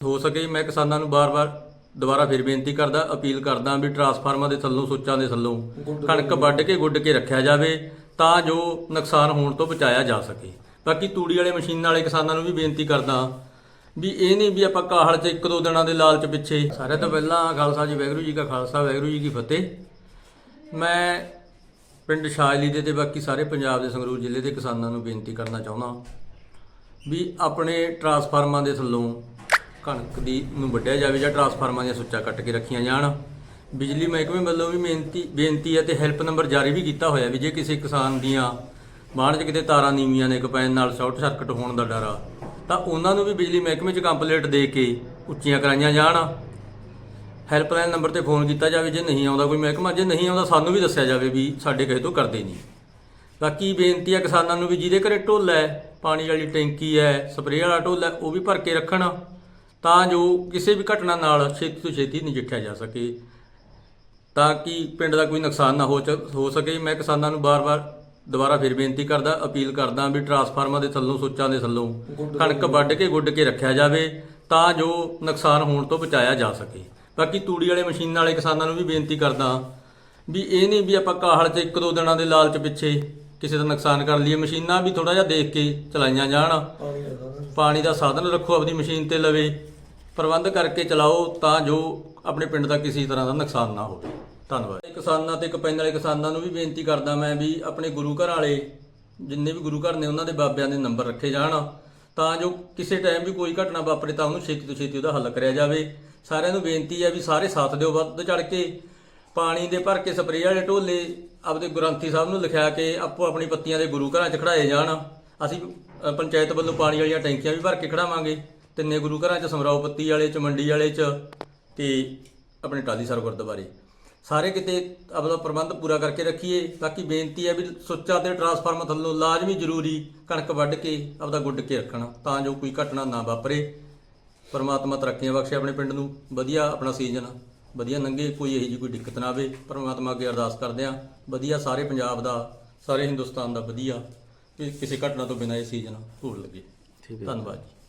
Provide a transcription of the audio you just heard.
ਹੋ ਸਕੇ ਮੈਂ ਕਿਸਾਨਾਂ ਨੂੰ ਬਾਰ-ਬਾਰ ਦੁਬਾਰਾ ਫਿਰ ਬੇਨਤੀ ਕਰਦਾ, ਅਪੀਲ ਕਰਦਾ ਵੀ ਟਰਾਂਸਫਾਰਮਰ ਦੇ ਥੱਲੋਂ, ਸੁੱਚਾਂ ਦੇ ਥੱਲੋਂ ਕਣਕ ਵੱਢ ਕੇ ਗੁੱਡ ਕੇ ਰੱਖਿਆ ਜਾਵੇ ਤਾਂ ਜੋ ਨੁਕਸਾਨ ਹੋਣ ਤੋਂ ਬਚਾਇਆ ਜਾ ਸਕੇ। ਬਾਕੀ ਤੂੜੀ ਵਾਲੇ ਮਸ਼ੀਨ ਵਾਲੇ ਕਿਸਾਨਾਂ ਨੂੰ ਵੀ ਬੇਨਤੀ ਕਰਦਾ ਵੀ ਇਹ ਨਹੀਂ ਵੀ ਆਪਾਂ ਕਾਹਲ 'ਚ ਇੱਕ ਦੋ ਦਿਨਾਂ ਦੇ ਲਾਲਚ ਪਿੱਛੇ। ਸਾਰੇ ਤੋਂ ਪਹਿਲਾਂ ਖਾਲਸਾ ਜੀ, ਵਾਹਿਗੁਰੂ ਜੀ ਕਾ ਖਾਲਸਾ, ਵਾਹਿਗੁਰੂ ਜੀ ਕੀ ਫਤਿਹ। ਮੈਂ ਪਿੰਡ ਸ਼ਾਜਲੀ ਦੇ ਤੇ ਬਾਕੀ ਸਾਰੇ ਪੰਜਾਬ ਦੇ ਸੰਗਰੂਰ ਜ਼ਿਲ੍ਹੇ ਦੇ ਕਿਸਾਨਾਂ ਨੂੰ ਬੇਨਤੀ ਕਰਨਾ ਚਾਹੁੰਦਾ ਵੀ ਆਪਣੇ ਟਰਾਂਸਫਾਰਮਾਂ ਦੇ ਥੱਲੋਂ ਕਣਕ ਦੀ ਨੂੰ ਵੱਢਿਆ ਜਾਵੇ ਜਾਂ ਟਰਾਂਸਫਾਰਮਾਂ ਦੀਆਂ ਸੁੱਚਾ ਕੱਟ ਕੇ ਰੱਖੀਆਂ ਜਾਣ। ਬਿਜਲੀ ਮਹਿਕਮੇ ਵੱਲੋਂ ਵੀ ਬੇਨਤੀ ਬੇਨਤੀ ਹੈ ਤੇ ਹੈਲਪ ਨੰਬਰ ਜਾਰੀ ਵੀ ਕੀਤਾ ਹੋਇਆ ਵੀ ਜੇ ਕਿਸੇ ਕਿਸਾਨ ਦੀਆਂ ਬਾਣ 'ਚ ਕਿਤੇ ਤਾਰਾਂ ਨੀਵੀਆਂ ਨੇ ਕਪੈਨ ਨਾਲ ਸ਼ਾਰਟ ਸਰਕਟ ਹੋਣ ਦਾ ਡਰ ਆ, ਤਾਂ ਉਹਨਾਂ ਨੂੰ ਵੀ ਬਿਜਲੀ ਮਹਿਕਮੇ 'ਚ ਕੰਪਲੀਟ ਦੇ ਕੇ ਉੱਚੀਆਂ ਕਰਾਈਆਂ ਜਾਣ। ਹੈਲਪਲਾਈਨ ਨੰਬਰ ਤੇ ਫੋਨ ਕੀਤਾ ਜਾਵੇ, ਜੇ ਨਹੀਂ ਆਉਂਦਾ ਕੋਈ ਮਹਿਕਮਾ, ਜੇ ਨਹੀਂ ਆਉਂਦਾ ਸਾਨੂੰ ਵੀ ਦੱਸਿਆ ਜਾਵੇ ਵੀ ਸਾਡੇ ਕਿਸੇ ਤੋਂ ਕਰਦੇ ਨਹੀਂ। ਬਾਕੀ ਬੇਨਤੀ ਆ ਕਿਸਾਨਾਂ ਨੂੰ ਵੀ ਜਿਹਦੇ ਘਰੇ ਢੋਲ ਹੈ, ਪਾਣੀ ਵਾਲੀ ਟੈਂਕੀ ਹੈ, ਸਪਰੇਅ ਵਾਲਾ ਢੋਲ ਹੈ, ਉਹ ਵੀ ਭਰ ਕੇ ਰੱਖਣ। ਤਾਂ ਜੋ ਕਿਸੇ ਵੀ ਘਟਨਾ ਨਾਲ ਛੇਤੀ ਤੋਂ ਛੇਤੀ ਨਜਿੱਠਿਆ ਜਾ ਸਕੇ। ਤਾਂ ਕਿ ਪਿੰਡ ਦਾ ਕੋਈ ਨੁਕਸਾਨ ਨਾ ਹੋ ਹੋ ਸਕੇ। ਮੈਂ ਕਿਸਾਨਾਂ ਨੂੰ ਬਾਰ-ਬਾਰ ਦੁਬਾਰਾ ਫਿਰ ਬੇਨਤੀ ਕਰਦਾ ਅਪੀਲ ਕਰਦਾ ਵੀ ਟਰਾਂਸਫਾਰਮਰ ਦੇ ਥੱਲੋਂ ਸੁੱਚਾਂ ਦੇ ਥੱਲੋਂ ਕਣਕ ਵੱਢ ਕੇ ਗੁੱਡ ਕੇ ਰੱਖਿਆ ਜਾਵੇ ਤਾਂ ਜੋ ਨੁਕਸਾਨ ਹੋਣ ਤੋਂ ਬਚਾਇਆ ਜਾ ਸਕੇ। ਬਾਕੀ ਤੂੜੀ ਵਾਲੇ ਮਸ਼ੀਨ ਵਾਲੇ ਕਿਸਾਨਾਂ ਨੂੰ ਵੀ ਬੇਨਤੀ ਕਰਦਾ ਵੀ ਇਹ ਨਹੀਂ ਵੀ ਆਪਾਂ ਕਾਹਲ 'ਚ ਇੱਕ ਦੋ ਦਿਨਾਂ ਦੇ ਲਾਲਚ ਪਿੱਛੇ ਕਿਸੇ ਦਾ ਨੁਕਸਾਨ ਕਰ ਲਈਏ। ਮਸ਼ੀਨਾਂ ਵੀ ਥੋੜਾ ਜਿਹਾ ਦੇਖ ਕੇ ਚਲਾਈਆਂ ਜਾਣ। ਪਾਣੀ ਦਾ ਸਾਧਨ ਰੱਖੋ, ਆਪਣੀ ਮਸ਼ੀਨ ਤੇ ਲਵੇ, ਪ੍ਰਬੰਧ ਕਰਕੇ ਚਲਾਓ ਤਾਂ ਜੋ ਆਪਣੇ ਪਿੰਡ ਦਾ ਕਿਸੇ ਤਰ੍ਹਾਂ ਦਾ ਨੁਕਸਾਨ ਨਾ ਹੋਵੇ। ਧੰਨਵਾਦ। ਕਿਸਾਨਾਂ ਤੇ ਕਪੈਨ ਵਾਲੇ ਕਿਸਾਨਾਂ ਨੂੰ ਵੀ ਬੇਨਤੀ ਕਰਦਾ ਮੈਂ ਵੀ ਆਪਣੇ ਗੁਰੂ ਘਰ ਵਾਲੇ, ਜਿੰਨੇ ਵੀ ਗੁਰੂ ਘਰ ਨੇ, ਉਹਨਾਂ ਦੇ ਬਾਬਿਆਂ ਦੇ ਨੰਬਰ ਰੱਖੇ ਜਾਣ, ਤਾਂ ਜੋ ਕਿਸੇ ਟਾਈਮ ਵੀ ਕੋਈ ਘਟਨਾ ਵਾਪਰੇ ਤਾਂ ਉਹਨੂੰ ਛੇਤੀ ਤੋਂ ਛੇਤੀ ਉਹਦਾ ਹੱਲ ਕਰਿਆ ਜਾਵੇ। ਸਾਰਿਆਂ ਨੂੰ ਬੇਨਤੀ ਹੈ ਵੀ ਸਾਰੇ ਸਾਥ ਦਿਓ ਵੱਧ ਚੜ ਕੇ। ਪਾਣੀ ਦੇ ਭਰ ਕੇ ਸਪਰੇਅ ਵਾਲੇ ਢੋਲੇ, ਆਪਦੇ ਗੁਰੰਥੀ ਸਾਹਿਬ ਨੂੰ ਲਿਖਿਆ ਕੇ ਆਪੋ ਆਪਣੀ ਪੱਤੀਆਂ ਦੇ ਗੁਰੂ ਘਰਾਂ 'ਚ ਖੜਾਏ ਜਾਣ। ਅਸੀਂ ਅ, ਪੰਚਾਇਤ ਵੱਲੋਂ ਪਾਣੀ ਵਾਲੀਆਂ ਟੈਂਕੀਆਂ ਵੀ ਭਰ ਕੇ ਖੜਾਵਾਂਗੇ। ਤਿੰਨੇ ਗੁਰੂ ਘਰਾਂ 'ਚ ਸਮਰਾਓ ਪੱਤੀ ਵਾਲੇ 'ਚ ਮੰਡੀ ਵਾਲੇ 'ਚ ਤੇ ਆਪਣੇ ਟਾਲੀ ਸਰ ਗੁਰਦੁਆਰੇ। ਸਾਰੇ ਕਿਤੇ ਆਪਦਾ ਪ੍ਰਬੰਧ ਪੂਰਾ ਕਰਕੇ ਰੱਖੀਏ। ਬਾਕੀ ਬੇਨਤੀ ਹੈ ਵੀ ਸੁੱਚਾ ਤੇ ਟਰਾਂਸਫਾਰਮਰ ਥੱਲੋਂ ਲਾਜ਼ਮੀ ਜ਼ਰੂਰੀ ਕਣਕ ਵੱਢ ਕੇ ਆਪਦਾ ਗੁੱਡ ਕੇ ਰੱਖਣਾ ਤਾਂ ਜੋ ਕੋਈ ਘਟਨਾ ਨਾ ਵਾਪਰੇ। ਪਰਮਾਤਮਾ ਤਰੱਕੀਆਂ ਬਖਸ਼ੇ ਆਪਣੇ ਪਿੰਡ ਨੂੰ। ਵਧੀਆ ਆਪਣਾ ਸੀਜ਼ਨ ਵਧੀਆ ਲੰਘੇ ਕੋਈ ਇਹੋ ਜਿਹੀ ਕੋਈ ਦਿੱਕਤ ਨਾ ਆਵੇ। ਪਰਮਾਤਮਾ ਅੱਗੇ ਅਰਦਾਸ ਕਰਦੇ ਆ ਵਧੀਆ ਸਾਰੇ ਪੰਜਾਬ ਦਾ ਸਾਰੇ ਹਿੰਦੁਸਤਾਨ ਦਾ ਵਧੀਆ। ਕਿ ਕਿਸੇ ਘਟਨਾ ਤੋਂ ਬਿਨਾਂ ਇਹ ਸੀਜ਼ਨ ਭੁੱਲ ਲੱਗੇ। ਧੰਨਵਾਦ ਜੀ।